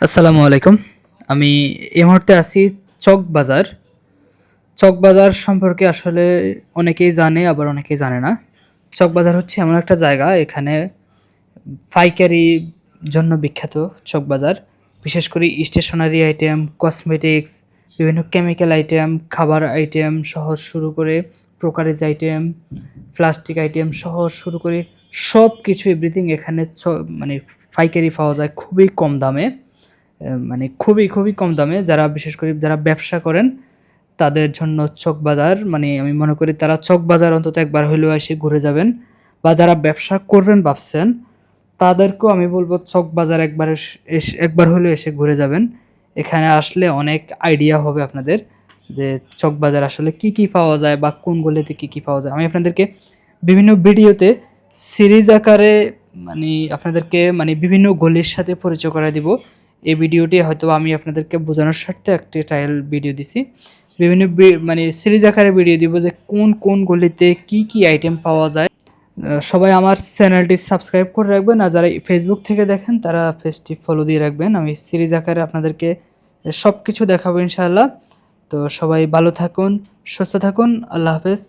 আসসালামু আলাইকুম। আমি এই মুহূর্তে আছি চক বাজার। চক বাজার সম্পর্কে আসলে অনেকেই জানে, আবার অনেকেই জানে না। চক বাজার হচ্ছে এমন একটা জায়গা, এখানে পাইকারি জন্য বিখ্যাত চক বাজার। বিশেষ করে স্টেশনারি আইটেম, কসমেটিক্স, বিভিন্ন কেমিক্যাল আইটেম, খাবার আইটেম সহ শুরু করে প্রকারেজ আইটেম, প্লাস্টিক আইটেম সহ শুরু করে সব কিছু এভরিথিং এখানে মানে পাইকারি পাওয়া যায় খুবই কম দামে। মানে খুবই খুবই কম দামে যারা, বিশেষ করে যারা ব্যবসা করেন, তাদের জন্য চক বাজার মানে আমি মনে করি তারা চক বাজার অন্তত একবার হলেও এসে ঘুরে যাবেন বা যারা ব্যবসা করবেন ভাবছেন, তাদেরকেও আমি বলব চক বাজার একবার একবার হলেও এসে ঘুরে যাবেন। এখানে আসলে অনেক আইডিয়া হবে আপনাদের যে চক বাজার আসলে কি কি পাওয়া যায় বা কোন গলিতে কি কি পাওয়া যায়। আমি আপনাদেরকে বিভিন্ন ভিডিওতে সিরিজ আকারে মানে আপনাদেরকে মানে বিভিন্ন গলির সাথে পরিচয় করে দিব। এই ভিডিওটি হয়তো আমি আপনাদেরকে বোঝানোর স্বার্থে একটি ট্রায়াল ভিডিও দিছি। বিভিন্ন মানে সিরিজ আকারে ভিডিও দিব যে কোন কোন গলিতে কি কি আইটেম পাওয়া যায়। সবাই আমার চ্যানেলটি সাবস্ক্রাইব করে রাখবেন। আর যারা ফেসবুক থেকে দেখেন, তারা পেজটি ফলো দিয়ে রাখবেন। আমি সিরিজ আকারে আপনাদেরকে সব কিছু দেখাবো ইনশাআল্লাহ। তো সবাই ভালো থাকুন, সুস্থ থাকুন। আল্লাহ হাফেজ।